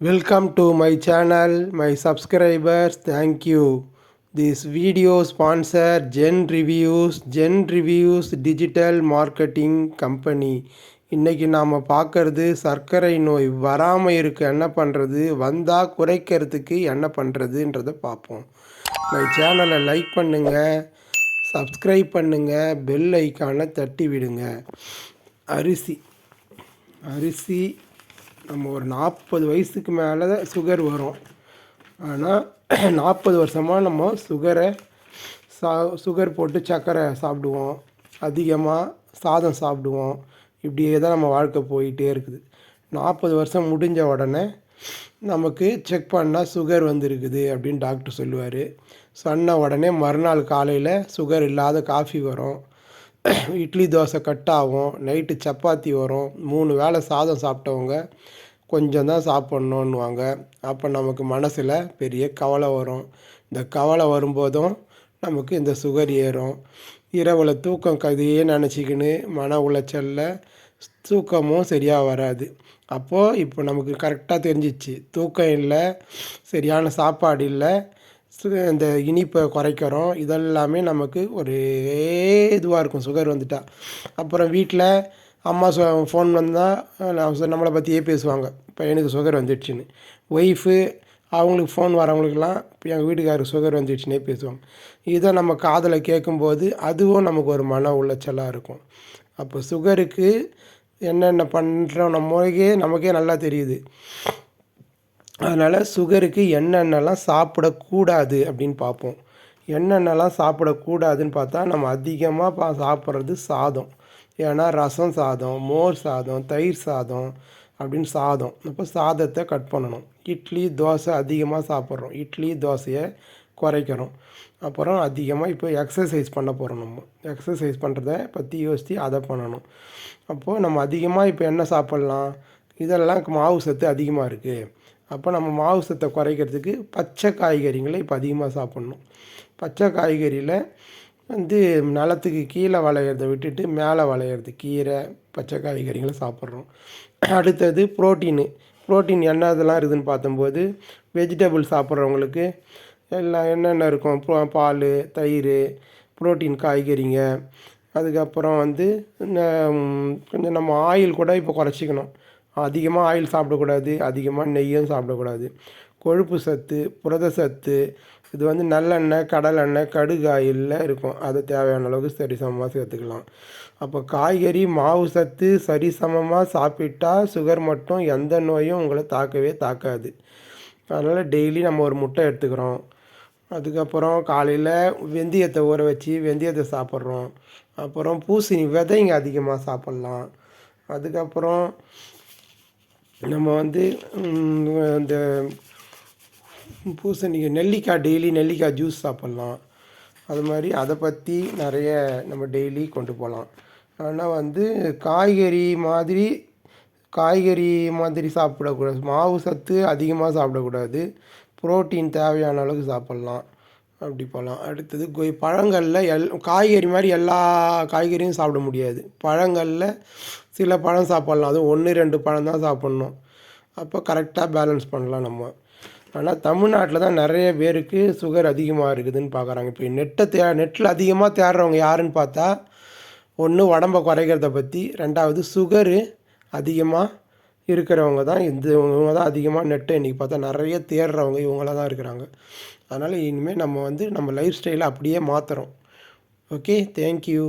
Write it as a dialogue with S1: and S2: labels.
S1: Welcome to my channel, my subscribers. Thank you. This video sponsor Gen Reviews, Gen Reviews Digital Marketing Company. இன்றைக்கி நாம் பார்க்கறது சர்க்கரை நோய் வராமல் இருக்க என்ன பண்ணுறது வந்தால் குறைக்கிறதுக்கு என்ன பண்ணுறதுன்றதை பார்ப்போம் மை சேனலை லைக் பண்ணுங்கள் சப்ஸ்கிரைப் பண்ணுங்கள் பெல் ஐக்கானை தட்டி விடுங்க அரிசி அரிசி நம்ம ஒரு நாற்பது வயசுக்கு மேலே தான் சுகர் வரும். ஆனால் நாற்பது வருஷமாக நம்ம சுகரை சா சுகர் போட்டு சர்க்கரை சாப்பிடுவோம். அதிகமாக சாதம் சாப்பிடுவோம். இப்படியே தான் நம்ம வாழ்க்கை போயிட்டே இருக்குது. நாற்பது வருஷம் முடிஞ்ச உடனே நமக்கு செக் பண்ணால் சுகர் வந்திருக்குது அப்படின்னு டாக்டர் சொல்லுவார். சொன்ன உடனே மறுநாள் காலையில் சுகர் இல்லாத காஃபி வரும். இட்லி தோசை கட் ஆகும். நைட்டு சப்பாத்தி வரும். மூணு வேளை சாதம் சாப்பிட்டவங்க கொஞ்சம் தான் சாப்பிட்ணுன்னுவாங்க. அப்போ நமக்கு மனசில் பெரிய கவலை வரும். இந்த கவலை வரும்போதும் நமக்கு இந்த சுகர் ஏறும். இரவில் தூக்கம் கதையே நினச்சிக்கின்னு மன உளைச்சலில் தூக்கமும் சரியாக வராது. அப்போது இப்போ நமக்கு கரெக்டாக தெரிஞ்சிச்சு. தூக்கம் இல்லை சரியான சாப்பாடு இல்லை இந்த இனிப்பை குறைக்கிறோம். இதெல்லாமே நமக்கு ஒரே இதுவாக இருக்கும். சுகர் வந்துட்டா. அப்புறம் வீட்டில் அம்மா சொ ஃபோன் வந்தால் நம்மளை பற்றியே பேசுவாங்க. இப்போ எனக்கு சுகர் வந்துடுச்சுன்னு. ஒய்ஃபு அவங்களுக்கு ஃபோன் வரவங்களுக்கெல்லாம் இப்போ எங்கள் வீட்டுக்காரருக்கு சுகர் வந்துடுச்சுன்னே பேசுவாங்க. இதை நம்ம காதில் கேட்கும்போது அதுவும் நமக்கு ஒரு மன உளைச்சலாக இருக்கும். அப்போ சுகருக்கு என்னென்ன பண்ணுறோம் நம்மளுக்கே நமக்கே நல்லா தெரியுது. அதனால் சுகருக்கு என்னென்னலாம் சாப்பிடக்கூடாது அப்படின்னு பார்ப்போம். என்னென்னலாம் சாப்பிடக்கூடாதுன்னு பார்த்தா நம்ம அதிகமாக பா சாப்பிட்றது சாதம். ஏன்னா ரசம் சாதம் மோர் சாதம் தயிர் சாதம் அப்படின்னு சாதம். இப்போ சாதத்தை கட் பண்ணணும். இட்லி தோசை அதிகமாக சாப்பிட்றோம். இட்லி தோசையை குறைக்கிறோம் அப்புறம் அதிகமாக இப்போ எக்ஸசைஸ் பண்ண போகிறோம் நம்ம. எக்ஸசைஸ் பண்ணுறத பற்றி யோசித்து அதை பண்ணணும். அப்போது நம்ம அதிகமாக இப்போ என்ன சாப்பிட்லாம்? இதெல்லாம் மாவு சத்து அதிகமாக இருக்குது அப்போ நம்ம மாவு சத்தை குறைக்கிறதுக்கு பச்சை காய்கறிகளை இப்போ அதிகமாக சாப்பிட்ணும். பச்சை காய்கறியில் வந்து நிலத்துக்கு கீழே வளையிறத விட்டுட்டு மேலே வளையிறது கீரை பச்சை காய்கறிகளை சாப்பிட்றோம். அடுத்தது ப்ரோட்டீனு. ப்ரோட்டீன் என்ன இதெல்லாம் இருக்குதுன்னு பார்த்தம்போது வெஜிடபிள் சாப்பிட்றவங்களுக்கு எல்லாம் என்னென்ன இருக்கும்? பால் தயிர் ப்ரோட்டீன் காய்கறிங்க. அதுக்கப்புறம் வந்து கொஞ்சம் நம்ம ஆயில் கூட இப்போ குறைச்சிக்கணும். அதிகமாக ஆயில் சாப்பிடக்கூடாது அதிகமாக நெய்யும் சாப்பிடக்கூடாது. கொழுப்பு சத்து புரத சத்து இது வந்து நல்லெண்ணெய் கடலெண்ணெய் கடுகு ஆயிலில் இருக்கும். அது தேவையான அளவுக்கு சரிசமமாக சேர்த்துக்கலாம். அப்போ காய்கறி மாவு சத்து சரிசமமாக சாப்பிட்டா சுகர் மட்டும் எந்த நோயும் உங்களை தாக்கவே தாக்காது. அதனால் டெய்லி நம்ம ஒரு முட்டை எடுத்துக்கிறோம். அதுக்கப்புறம் காலையில் வெந்தயத்தை ஊற வச்சு வெந்தயத்தை சாப்பிட்றோம். அப்புறம் பூசணி விதைங்க அதிகமாக சாப்பிட்லாம். அதுக்கப்புறம் நம்ம வந்து இந்த பூசணிக்காய் நெல்லிக்காய் டெய்லி நெல்லிக்காய் ஜூஸ் சாப்பிட்லாம். அது மாதிரி அதை பற்றி நிறைய நம்ம டெய்லி கொண்டு போகலாம். ஆனால் வந்து காய்கறி மாதிரி காய்கறி மாதிரி சாப்பிடக்கூடாது. மாவு சத்து அதிகமாக சாப்பிடக்கூடாது. ப்ரோட்டீன் தேவையான அளவுக்கு சாப்பிட்லாம். அப்படி போகலாம். அடுத்தது கொய் பழங்களில் எல் காய்கறி மாதிரி எல்லா காய்கறியும் சாப்பிட முடியாது. பழங்களில் சில பழம் சாப்பிட்லாம். அதுவும் ஒன்று ரெண்டு பழம் தான் சாப்பிட்ணும். அப்போ கரெக்டாக பேலன்ஸ் பண்ணலாம் நம்ம. ஆனால் தமிழ்நாட்டில் தான் நிறைய பேருக்கு சுகர் அதிகமாக இருக்குதுன்னு பார்க்குறாங்க இப்போ நெட்டை தே நெட்டில் அதிகமாக தேடுறவங்க யாருன்னு பார்த்தா ஒன்று உடம்பை குறைக்கிறத பற்றி ரெண்டாவது சுகரு அதிகமாக இருக்கிறவங்க தான் இந்த இவங்க தான் அதிகமாக நெட்டை இன்றைக்கி பார்த்தா நிறைய தேடுறவங்க இவங்கள தான் இருக்கிறாங்க. அதனால் இனிமேல் நம்ம வந்து நம்ம லைஃப் ஸ்டைலை அப்படியே மாற்றுறோம் ஓகே தேங்க்யூ